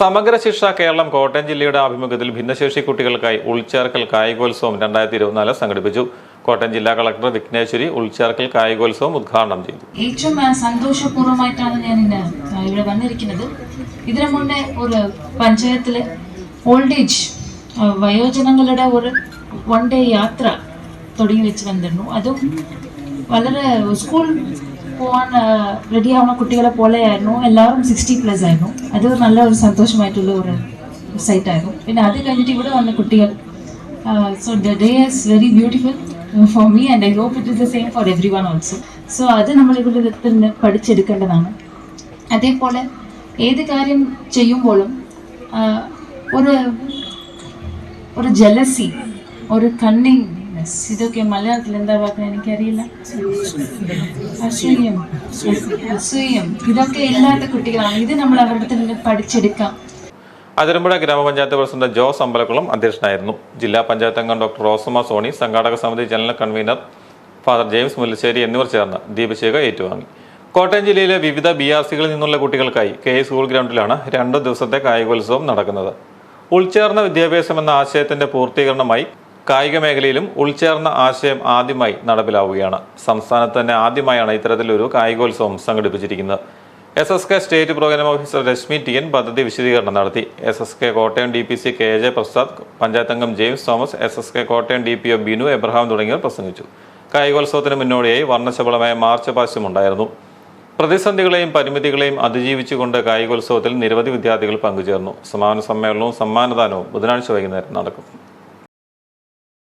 സമഗ്ര ശിക്ഷ കേരളം കോട്ടയം ജില്ലയുടെ ആഭിമുഖ്യത്തിൽ ഭിന്നശേഷി കുട്ടികൾക്കായി ഉൾച്ചേർക്കൽ കായികോത്സവം രണ്ടായിരത്തി ഇരുപത്തിനാല് സംഘടിപ്പിച്ചു. കോട്ടയം ജില്ലാ കളക്ടർ വിഘ്നേശ്വരി ഉൾച്ചേർക്കൽ കായികോത്സവം ഉദ്ഘാടനം ചെയ്തു. ഏറ്റവും സന്തോഷപൂർവമായിട്ടാണ് ഞാൻ ഇന്ന് ഇവിടെ വന്നിരിക്കുന്നത്. ഇതിനു മുന്നേ ഒരു പഞ്ചായത്തിലെ ഓൾഡ് ഏജ് വയോജനങ്ങളുടെ ഒരു വൺ ഡേ യാത്ര തുടങ്ങി വെച്ച് വന്നിരുന്നു. അതും വളരെ സ്കൂൾ പോകാൻ റെഡിയാവുന്ന കുട്ടികളെ പോലെയായിരുന്നു. എല്ലാവരും സിക്സ്റ്റി പ്ലസ് ആയിരുന്നു. അത് നല്ല ഒരു സന്തോഷമായിട്ടുള്ള ഒരു സൈറ്റായിരുന്നു പിന്നെ അത് കഴിഞ്ഞിട്ട് ഇവിടെ വന്ന കുട്ടികൾ so the day is very beautiful for me and I hope it is the same for everyone also so അത് നമ്മൾ ഇവിടെ നിന്ന് പഠിച്ചെടുക്കേണ്ടതാണ്. അതേപോലെ ഏത് കാര്യം ചെയ്യുമ്പോഴും ഒരു ഒരു ജലസി ഒരു കണ്ണിങ്നെസ് ഇതൊക്കെ മലയാളത്തിൽ എന്താ പറയുക എനിക്കറിയില്ല അസൂയം അസൂയം ഇതൊക്കെ ഇല്ലാത്ത കുട്ടികളാണ് ഇത് നമ്മൾ അവരുടെ നിന്ന് പഠിച്ചെടുക്കാം അതിരമ്പുഴ ഗ്രാമപഞ്ചായത്ത് പ്രസിഡന്റ് ജോസ് അമ്പലക്കുളം അധ്യക്ഷനായിരുന്നു. ജില്ലാ പഞ്ചായത്ത് അംഗം ഡോക്ടർ റോസമ്മ സോണി സംഘാടക സമിതി general convener father James Mullassery എന്നിവർ ചേർന്ന് ദീപശേഖ ഏറ്റുവാങ്ങി. കോട്ടയം ജില്ലയിലെ വിവിധ ബി ആർ സികളിൽ നിന്നുള്ള കുട്ടികൾക്കായി കെ സ്കൂൾ ഗ്രൗണ്ടിലാണ് രണ്ടു ദിവസത്തെ കായികോത്സവം നടക്കുന്നത്. ഉൾച്ചേർന്ന വിദ്യാഭ്യാസം എന്ന ആശയത്തിന്റെ പൂർത്തീകരണമായി കായിക മേഖലയിലും ഉൾച്ചേർന്ന ആശയം ആദ്യമായി നടപ്പിലാവുകയാണ്. സംസ്ഥാനത്ത് തന്നെ ആദ്യമായാണ് ഇത്തരത്തിലൊരു കായികോത്സവം സംഘടിപ്പിച്ചിരിക്കുന്നത്. S S K state programme officer Reshmi T N പദ്ധതി വിശദീകരണം നടത്തി. S S K Kottayam D P C K J Prasad panchayat അംഗം James Thomas S S K Kottayam D P O Binu Abraham തുടങ്ങിയവർ പ്രസംഗിച്ചു. കായികോത്സവത്തിന് മുന്നോടിയായി വർണശബളമായ March പാസ്യം ഉണ്ടായിരുന്നു. പ്രതിസന്ധികളെയും പരിമിതികളെയും അതിജീവിച്ചുകൊണ്ട് കായികോത്സവത്തിൽ നിരവധി വിദ്യാർത്ഥികൾ പങ്കുചേർന്നു. സമാന സമ്മേളനവും സമ്മാനദാനവും ബുധനാഴ്ച വൈകുന്നേരം നടക്കും.